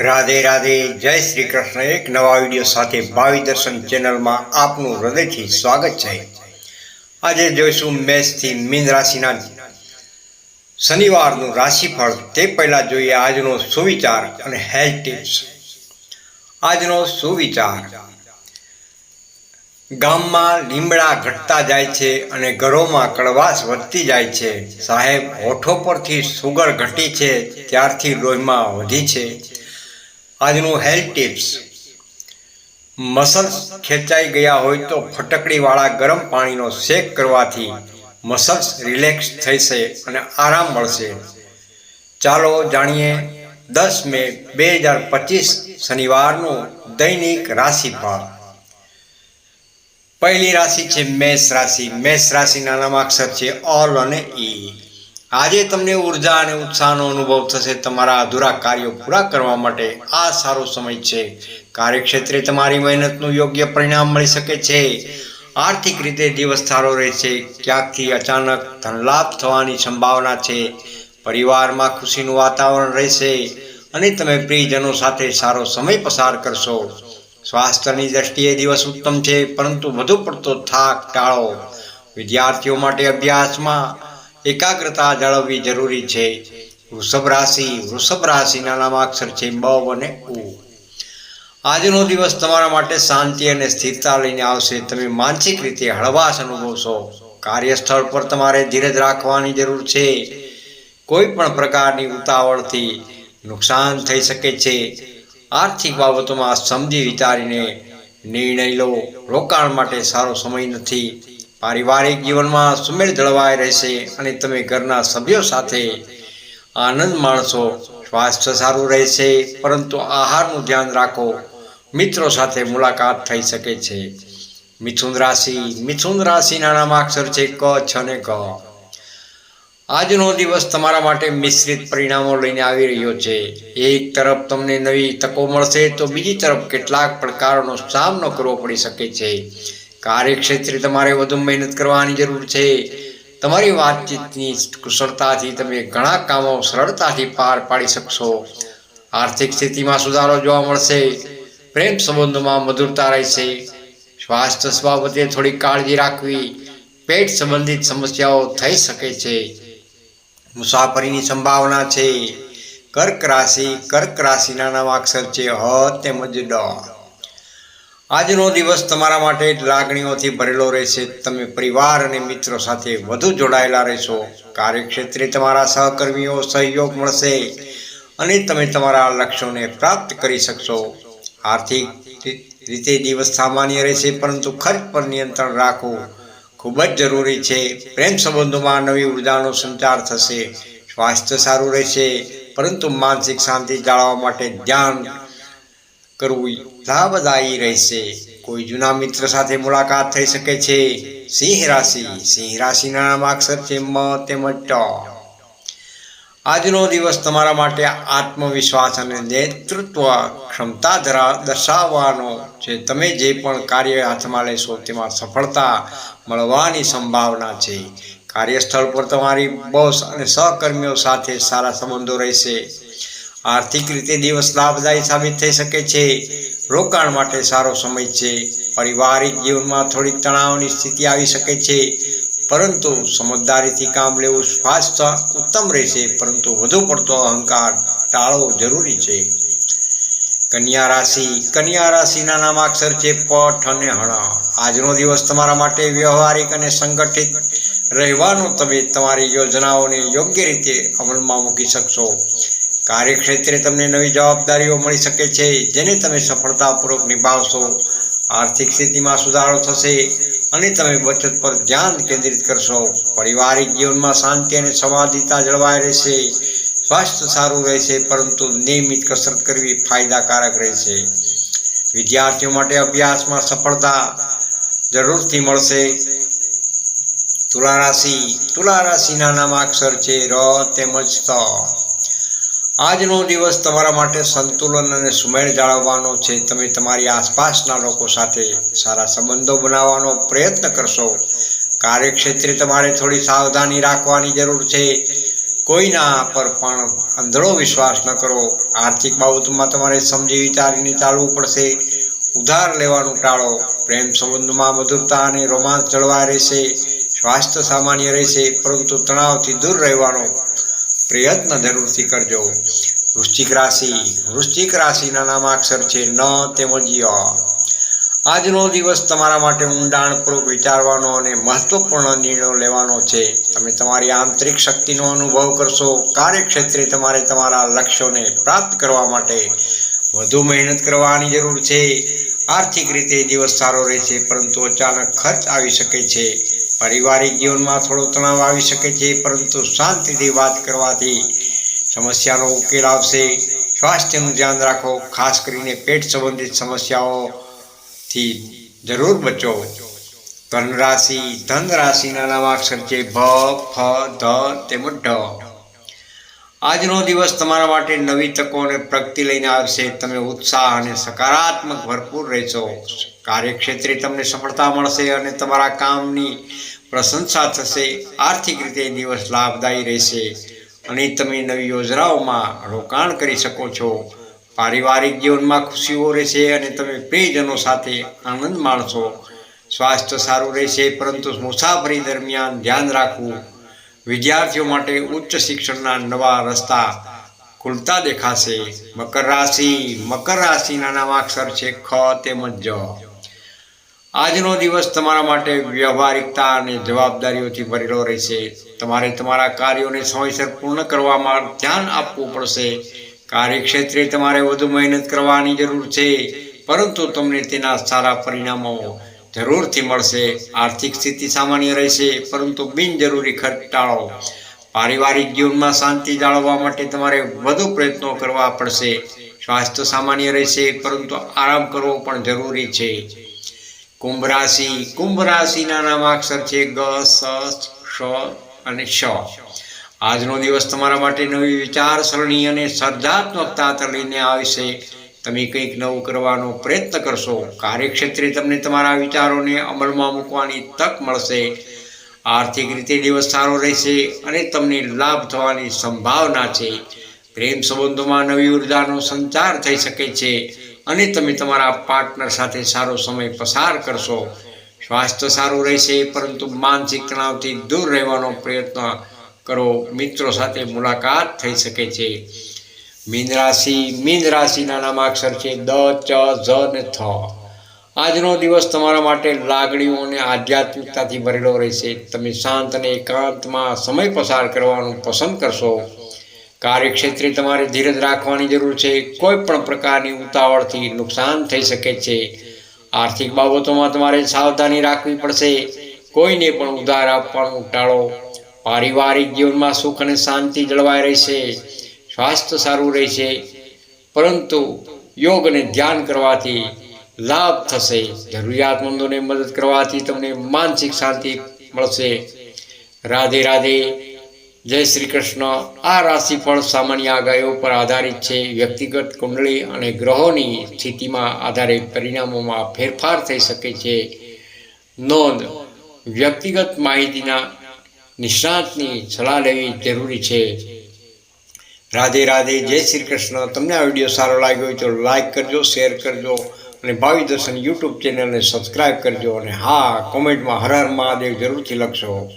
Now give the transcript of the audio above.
રાધે રાધે, જય શ્રી કૃષ્ણ. એક નવા વીડિયો સાથે ભાવિ દર્શન ચેનલમાં આપનું હૃદયથી સ્વાગત છે. આજે જોઈશું મેષથી મીન રાશિના શનિવારનું રાશિફળ. તે પહેલાં જોઈએ આજનો સુવિચાર અને હેલ્થ ટિપ્સ. આજનો સુવિચાર. ગામમાં લીમડા ઘટતા જાય છે અને ઘરોમાં કડવાશ વધતી જાય છે. સાહેબ હોઠો પરથી સુગર ઘટી છે, ત્યારથી લોહીમાં વધી છે. આજનું હેલ્થ ટિપ્સ મસલ્સ ખેંચાઈ ગયા હોય તો ફટકડીવાળા ગરમ પાણીનો શેક કરવાથી મસલ્સ રિલેક્સ થશે અને આરામ મળશે. ચાલો જાણીએ દસ મે બે હજાર પચીસ શનિવારનું દૈનિક રાશિફળ. પહેલી રાશિ છે મેષ રાશિ. મેષ રાશિના નામાક્ષર છે ઓલ અને ઈ. આજે તમને ઊર્જા અને ઉત્સાહનો અનુભવ થશે. તમારા અધૂરા કાર્યો પૂરા કરવા માટે આ સારો સમય છે. કાર્યક્ષેત્રે તમારી મહેનતનું યોગ્ય પરિણામ મળી શકે છે. આર્થિક રીતે દિવસ સારો રહેશે. ક્યાંકથી અચાનક ધનલાભ થવાની સંભાવના છે. પરિવારમાં ખુશીનું વાતાવરણ રહેશે અને તમે પ્રિયજનો સાથે સારો સમય પસાર કરશો. સ્વાસ્થ્યની દ્રષ્ટિએ દિવસ ઉત્તમ છે, પરંતુ વધુ પડતો થાક, ટાળો. વિદ્યાર્થીઓ માટે અભ્યાસમાં એકાગ્રતા જાળવવી જરૂરી છે. વૃષભ રાશિ, વૃષભ રાશિના નામાક્ષર છે બ અને ઉ. આજનો દિવસ તમારા માટે શાંતિ અને સ્થિરતા લઈને આવશે. તમે માનસિક રીતે હળવાશ અનુભવશો. કાર્યસ્થળ પર તમારે ધીરજ રાખવાની જરૂર છે. કોઈ પણ પ્રકારની ઉતાવળથી નુકસાન થઈ શકે છે. આર્થિક બાબતોમાં સમજી વિચારીને નિર્ણય લો. રોકાણ માટે સારો સમય નથી. પારિવારિક જીવનમાં સુમેળ જળવાઈ રહેશે અને તમે ઘરના સભ્યો સાથે આનંદ માણશો. સ્વાસ્થ્ય સારું રહેશે, પરંતુ આહારનું ધ્યાન રાખો. મિત્રો સાથે મુલાકાત થઈ શકે છે. મિથુન રાશિ, મિથુન રાશિના નામાક્ષર છે ક, છ અને ક. આજનો દિવસ તમારા માટે મિશ્રિત પરિણામો લઈને આવી રહ્યો છે. એક તરફ તમને નવી તકો મળશે, તો બીજી તરફ કેટલાક પડકારોનો સામનો કરવો પડી શકે છે. કાર્યક્ષેત્રે તમારે વધુ મહેનત કરવાની જરૂર છે. તમારી વાતચીતની કુશળતાથી તમે ઘણા કામો સરળતાથી પાર પાડી શકશો. આર્થિક સ્થિતિમાં સુધારો જોવા મળશે. પ્રેમ સંબંધોમાં મધુરતા રહેશે. સ્વાસ્થ્ય બાબતે થોડી કાળજી રાખવી. પેટ સંબંધિત સમસ્યાઓ થઈ શકે છે. મુસાફરીની સંભાવના છે. કર્ક રાશિ, કર્ક રાશિના નામાક્ષર છે, હ તેમજ ડ. આજનો દિવસ તમારા માટે લાગણીઓથી ભરેલો રહેશે. તમે પરિવાર અને મિત્રો સાથે વધુ જોડાયેલા રહેશો. કાર્યક્ષેત્રે તમારા સહકર્મીઓ સહયોગ મળશે અને તમે તમારા લક્ષ્યોને પ્રાપ્ત કરી શકશો. આર્થિક રીતે દિવસ સામાન્ય રહેશે, પરંતુ ખર્ચ પર નિયંત્રણ રાખવું ખૂબ જ જરૂરી છે. પ્રેમ સંબંધોમાં નવી ઉર્જાનો સંચાર થશે. સ્વાસ્થ્ય સારું રહેશે, પરંતુ માનસિક શાંતિ જાળવવા માટે ધ્યાન કરવું લાભદાયી રહેશે. કોઈ જૂના મિત્ર સાથે મુલાકાત થઈ શકે છે. સિંહ રાશિ, સિંહ રાશિના નામ અક્ષર છે મ તેમજ ટ. આજનો દિવસ તમારા માટે આત્મવિશ્વાસ અને નેતૃત્વ ક્ષમતા ધરા દર્શાવવાનો છે. તમે જે પણ કાર્ય હાથમાં લેશો તેમાં સફળતા મળવાની સંભાવના છે. કાર્યસ્થળ પર તમારી બોસ અને સહકર્મીઓ સાથે સારા સંબંધો રહેશે. આર્થિક રીતે દિવસ લાભદાયી સાબિત થઈ શકે છે. રોકાણ માટે સારો સમય છે. પારિવારિક જીવનમાં થોડીક તણાવની સ્થિતિ આવી શકે છે. પરંતુ સમજદારીથી કામ લેવું સ્વાસ્થ્ય ઉત્તમ રહેશે. પરંતુ વધુ પડતો અહંકાર ટાળવો જરૂરી છે. કન્યા રાશિ. કન્યા રાશિના નામાક્ષર છે પઠ અને હણ. આજનો દિવસ તમારા માટે વ્યવહારિક અને સંગઠિત રહેવાનો. તમે તમારી યોજનાઓને યોગ્ય રીતે અમલમાં મૂકી શકશો. કાર્યક્ષેત્રે તમને નવી જવાબદારીઓ મળી શકે છે, જેને તમે સફળતાપૂર્વક નિભાવશો. આર્થિક સ્થિતિમાં સુધારો થશે અને તમે બચત પર ધ્યાન કેન્દ્રિત કરશો. પારિવારિક જીવનમાં શાંતિ અને સંવાદિતા જળવાઈ રહેશે. સ્વાસ્થ્ય સારું રહેશે, પરંતુ નિયમિત કસરત કરવી ફાયદાકારક રહેશે. વિદ્યાર્થીઓ માટે અભ્યાસમાં સફળતા જરૂરથી મળશે. તુલા રાશિ, તુલા રાશિના નામ અક્ષર છે, ર તેમજ ત. આજનો દિવસ તમારા માટે સંતુલન અને સુમેળ જાળવવાનો છે. તમે તમારી આસપાસના લોકો સાથે સારા સંબંધો બનાવવાનો પ્રયત્ન કરશો. કાર્યક્ષેત્રે તમારે થોડી સાવધાની રાખવાની જરૂર છે. કોઈના પર પણ અંધળો વિશ્વાસ ન કરો. આર્થિક બાબતોમાં તમારે સમજી વિચારીને ચાલવું પડશે. ઉધાર લેવાનું ટાળો. પ્રેમ સંબંધમાં મધુરતા અને રોમાંચ જળવાય રહેશે. સ્વાસ્થ્ય સામાન્ય રહેશે, પરંતુ તણાવથી દૂર રહેવાનો પ્રયત્ન જરૂરથી કરજો. વૃશ્ચિક રાશિ, વૃશ્ચિક રાશિના નામાક્ષર છે ન તેમજ ય આજનો દિવસ તમારા માટે ઊંડાણપૂર્વક વિચારવાનો અને મહત્વપૂર્ણ નિર્ણયો લેવાનો છે. તમે તમારી આંતરિક શક્તિનો અનુભવ કરશો. કાર્યક્ષેત્રે તમારે તમારા લક્ષ્યોને પ્રાપ્ત કરવા માટે વધુ મહેનત કરવાની જરૂર છે. આર્થિક રીતે દિવસ સારો રહેશે, પરંતુ અચાનક ખર્ચ આવી શકે છે. પારિવારિક જીવનમાં થોડો તણાવ આવી શકે છે, પરંતુ શાંતિથી વાત કરવાથી સમસ્યાનો ઉકેલ આવશે. સ્વાસ્થ્યનું ધ્યાન રાખો, ખાસ કરીને પેટ સંબંધિત સમસ્યાઓથી જરૂર બચો. ધન રાશિ, ધન રાશિના નામાક્ષર છે, ભ, ફ, ધ, તેમજ ઢ. આજનો દિવસ તમારા માટે નવી તકો અને પ્રગતિ લઈને આવશે. તમે ઉત્સાહ અને સકારાત્મક ભરપૂર રહેશો. કાર્યક્ષેત્રે તમને સફળતા મળશે અને તમારા કામની પ્રશંસા થશે. આર્થિક રીતે દિવસ લાભદાયી રહેશે. અને તમે નવી યોજનાઓમાં રોકાણ કરી શકો છો. પારિવારિક જીવનમાં ખુશીઓ રહેશે અને તમે પ્રિયજનો સાથે આનંદ માણશો. સ્વાસ્થ્ય સારું રહેશે, પરંતુ મુસાફરી દરમિયાન ધ્યાન રાખવું. વિદ્યાર્થીઓ માટે ઉચ્ચ શિક્ષણના નવા રસ્તા ખુલતા દેખાશે. મકર રાશિ, મકર રાશિના નામાક્ષર છે ખ તેમજ જ. આજનો દિવસ તમારા માટે વ્યવહારિકતા અને જવાબદારીઓથી ભરેલો રહેશે. તમારે તમારા કાર્યોને સમયસર પૂર્ણ કરવામાં ધ્યાન આપવું પડશે. કાર્યક્ષેત્રે તમારે વધુ મહેનત કરવાની જરૂર છે, પરંતુ તમને તેના સારા પરિણામો જરૂરથી મળશે. આર્થિક સ્થિતિ સામાન્ય રહેશે, પરંતુ બિનજરૂરી ખર્ચ ટાળો પારિવારિક જીવનમાં શાંતિ જાળવવા માટે તમારે વધુ પ્રયત્નો કરવા પડશે. સ્વાસ્થ્ય સામાન્ય રહેશે, પરંતુ આરામ કરવો પણ જરૂરી છે. કુંભ રાશિ કુંભ રાશિના નામાક્ષર છે ગ, સ શ અને શ આજનો દિવસ તમારા માટે નવી વિચારસરણી અને સર્જાત્મકતા લઈને આવશે તમે કંઈક નવું કરવાનો પ્રયત્ન કરશો. કાર્યક્ષેત્રે તમને તમારા વિચારોને અમલમાં મૂકવાની તક મળશે. આર્થિક રીતે દિવસ સારો રહેશે અને તમને લાભ થવાની સંભાવના છે. પ્રેમ સંબંધોમાં નવી ઉર્જાનો સંચાર થઈ શકે છે. અને તમે તમારા પાર્ટનર સાથે સારો સમય પસાર કરશો. સ્વાસ્થ્ય સારું રહેશે, પરંતુ માનસિક તણાવથી દૂર રહેવાનો પ્રયત્ન કરો. મિત્રો સાથે મુલાકાત થઈ શકે છે. મીન રાશિ, મીન રાશિના નામાક્ષર છે દ, ચ, ઝ ને થ. આજનો દિવસ તમારા માટે લાગણીઓ અને આધ્યાત્મિકતાથી ભરેલો રહેશે. તમે શાંત અને એકાંતમાં સમય પસાર કરવાનું પસંદ કરશો. કાર્યક્ષેત્રે તમારે ધીરજ રાખવાની જરૂર છે. કોઈ પણ પ્રકારની ઉતાવળથી નુકસાન થઈ શકે છે. આર્થિક બાબતોમાં તમારે સાવધાની રાખવી પડશે. કોઈને પણ ઉધાર આપવાનું ટાળો. પારિવારિક જીવનમાં સુખ અને શાંતિ જળવાઈ રહેશે. સ્વાસ્થ્ય સારું રહેશે. પરંતુ યોગ અને ધ્યાન કરવાથી લાભ થશે. જરૂરિયાતમંદોને મદદ કરવાથી તમને માનસિક શાંતિ મળશે. રાધે રાધે જય શ્રી કૃષ્ણ. આ રાશિફળ સામાન્ય આગાહીઓ પર આધારિત છે. વ્યક્તિગત કુંડળી અને ગ્રહોની સ્થિતિમાં આધારે પરિણામોમાં ફેરફાર થઈ શકે છે. નોંધ, વ્યક્તિગત માહિતીના નિષ્ણાતની સલાહ લેવી જરૂરી છે. રાધે રાધે, જય શ્રી કૃષ્ણ. તમને આ વીડિયો સારો લાગ્યો હોય તો લાઈક કરજો, શેર કરજો અને ભાવિ દર્શન યુટ્યુબ ચેનલને સબસ્ક્રાઈબ કરજો અને હા, કોમેન્ટમાં હર હર મહાદેવ જરૂરથી લખશો.